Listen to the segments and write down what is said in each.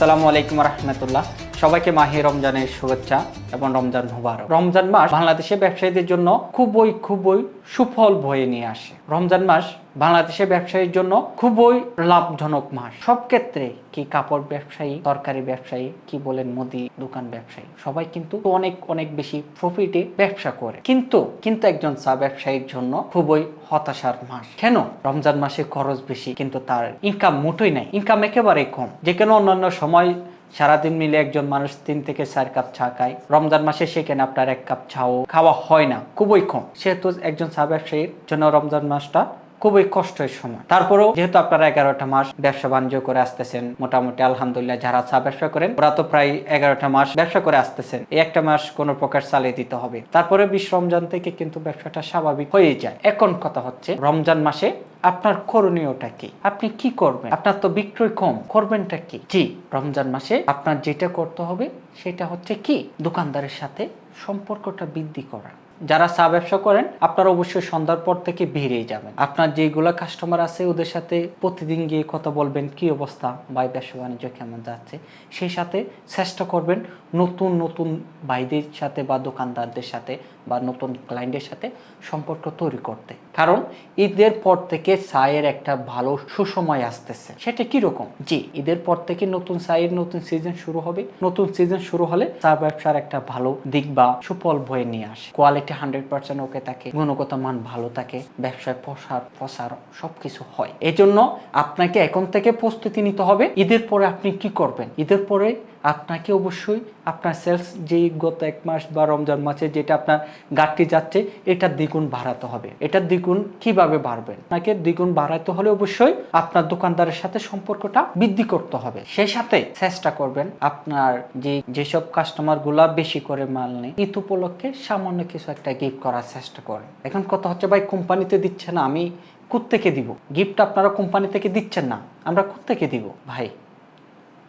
আসসালামু আলাইকুম রহমতুল্লাহ সবাইকে মাহে রমজানের শুভেচ্ছা এবং রমজান মুবারক। রমজান মাস বাংলাদেশের ব্যবসায়ীদের জন্য খুবই খুবই সুফল বয়ে নিয়ে আসে। রমজান মাস বাংলাদেশের ব্যবসায়ীর জন্য খুবই লাভজনক মাস। সব ক্ষেত্রে কি কাপড় ব্যবসায়ী, তরকারি ব্যবসায়ী, কি বলেন মুদি, দোকান ব্যবসায়ী, সবাই কিন্তু অনেক অনেক বেশি প্রফিটে ব্যবসা করে। কিন্তু কিন্তু একজন চা ব্যবসায়ীর জন্য খুবই হতাশার মাস। কেন? রমজান মাসে খরচ বেশি, কিন্তু তার ইনকাম মোটেই নাই। ইনকাম একেবারে কম। যে কোনো অন্যান্য সময় সারাদিন মিলে একজন মানুষ তিন থেকে চার কাপ চা খায়। রমজান মাসে সেখানে আপনার এক কাপ চাও? খাওয়া হয় না, খুবই কম। সেহেতু একজন চা ব্যবসায়ীর জন্য রমজান মাসটা খুবই কষ্টের সময়। তারপরেও যেহেতু আপনারা এগারোটা মাস ব্যবসা বাণিজ্য করে আসতেছেন, মোটামুটি আলহামদুলিল্লাহ যারা চা ব্যবসা করেন, ওরা তো প্রায় এগারোটা মাস ব্যবসা করে আসতেছেন। এই একটা মাস কোনো প্রকার চালিয়ে দিতে হবে। তারপরে বিশ রমজান থেকে কিন্তু ব্যবসাটা স্বাভাবিক হয়ে যায়। এখন কথা হচ্ছে, রমজান মাসে আপনার করণীয়টা কি? আপনি কি করবেন? আপনার তো বিক্রয় কম, করবেনটা কি? জি, রমজান মাসে আপনার যেটা করতে হবে সেটা হচ্ছে কি? দোকানদারের সাথে সম্পর্কটা বৃদ্ধি করা। যারা চা ব্যবসা করেন, আপনারা অবশ্যই সন্ধ্যার পর থেকে বেরিয়ে যাবেন। আপনার যেগুলো কাস্টমার আছে, ওদের সাথে প্রতিদিন গিয়ে কথা বলবেন, কি অবস্থা বা ব্যবসা বাণিজ্য কেমন যাচ্ছে? সেই সাথে চেষ্টা করবেন নতুন নতুন ভাইদের সাথে বা দোকানদারদের সাথে বা নতুন ক্লায়েন্টের সাথে সম্পর্ক তৈরি করতে। কারণ ঈদের পর থেকে চায়ের একটা ভালো সুসময় আসতেছে। সেটা কীরকম? জি, ঈদের পর থেকে নতুন চায়ের নতুন সিজন শুরু হবে। নতুন সিজন শুরু হলে চা ব্যবসার একটা ভালো দিক বা সুফল বয়ে নিয়ে আসে। কোয়ালিটি হান্ড্রেড পার্সেন্ট ওকে থাকে গুণগত মান ভালো থাকে ব্যবসায় প্রসার প্রসার সবকিছু হয়। এজন্য জন্য আপনাকে এখন থেকে প্রস্তুতি নিতে হবে। ঈদের পরে আপনি কি করবেন? ঈদের পরে আপনাকে অবশ্যই আপনার সেলস যেই গত এক মাস বা রমজান মাসে যেটা আপনার গাড়টি যাচ্ছে, এটা দ্বিগুণ বাড়াতে হবে। এটা দ্বিগুণ কীভাবে বাড়বেন? আপনাকে দ্বিগুণ বাড়াতে হলে অবশ্যই আপনার দোকানদারের সাথে সম্পর্কটা বৃদ্ধি করতে হবে। সেই সাথে চেষ্টা করবেন আপনার যে, যেসব কাস্টমারগুলা বেশি করে মাল নেই ঈদ উপলক্ষে সামান্য কিছু একটা গিফট করার চেষ্টা করেন। এখন কথা হচ্ছে, ভাই, কোম্পানিতে দিচ্ছে না, আমি কোত্থেকে দিব? গিফট আপনারা কোম্পানি থেকে দিচ্ছেন না, আমরা কোত্থেকে দিব? ভাই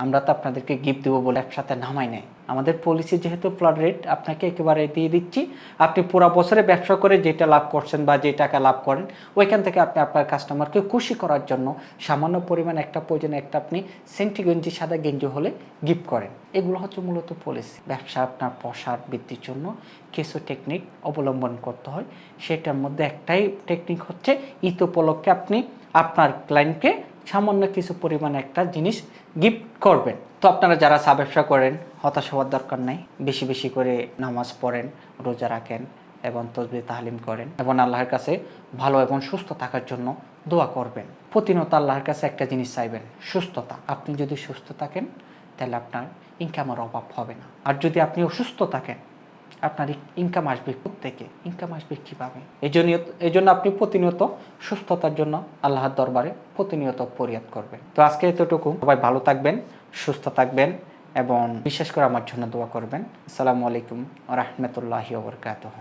আমরা তো আপনাদেরকে গিফট দেবো বলে একসাথে নামাই নাই। আমাদের পলিসি যেহেতু ফ্লাড রেট আপনাকে একেবারে দিয়ে দিচ্ছি। আপনি পুরো বছরে ব্যবসা করে যেটা লাভ করছেন বা যে টাকা লাভ করেন, ওইখান থেকে আপনি আপনার কাস্টমারকে খুশি করার জন্য সামান্য পরিমাণ একটা প্রয়োজনে একটা আপনি সেন্টি গেঞ্জি, সাদা গেঞ্জি হলে গিফট করেন। এগুলো হচ্ছে মূলত পলিসি ব্যবসা আপনার প্রসার বৃদ্ধির জন্য কিছু টেকনিক অবলম্বন করতে হয়। সেটার মধ্যে একটাই টেকনিক হচ্ছে ঈদ উপলক্ষে আপনি আপনার ক্লায়েন্টকে সামান্য কিছু পরিমাণে একটা জিনিস গিফট করবেন। তো আপনারা যারা চা ব্যবসা করেন, হতাশ হওয়ার দরকার নাই। বেশি বেশি করে নামাজ পড়েন, রোজা রাখেন এবং তসবি তাহলিম করেন এবং আল্লাহর কাছে ভালো এবং সুস্থ থাকার জন্য দোয়া করবেন। প্রতিনিয়ত আল্লাহর কাছে একটা জিনিস চাইবেন, সুস্থতা। আপনি যদি সুস্থ থাকেন, তাহলে আপনার ইনকামের অভাব হবে না। আর যদি আপনি অসুস্থ থাকেন আপনার ইনকাম আসবে থেকে ইনকাম আসবে কীভাবে? এই জন্য এই জন্য আপনি প্রতিনিয়ত সুস্থতার জন্য আল্লাহর দরবারে প্রতিনিয়ত পরিহাত করবেন। তো আজকে এতটুকু। সবাই ভালো থাকবেন, সুস্থ থাকবেন এবং বিশেষ করে আমার জন্য দোয়া করবেন। আসসালামু আলাইকুম রহমতুল্লাহি ওবরকাতহ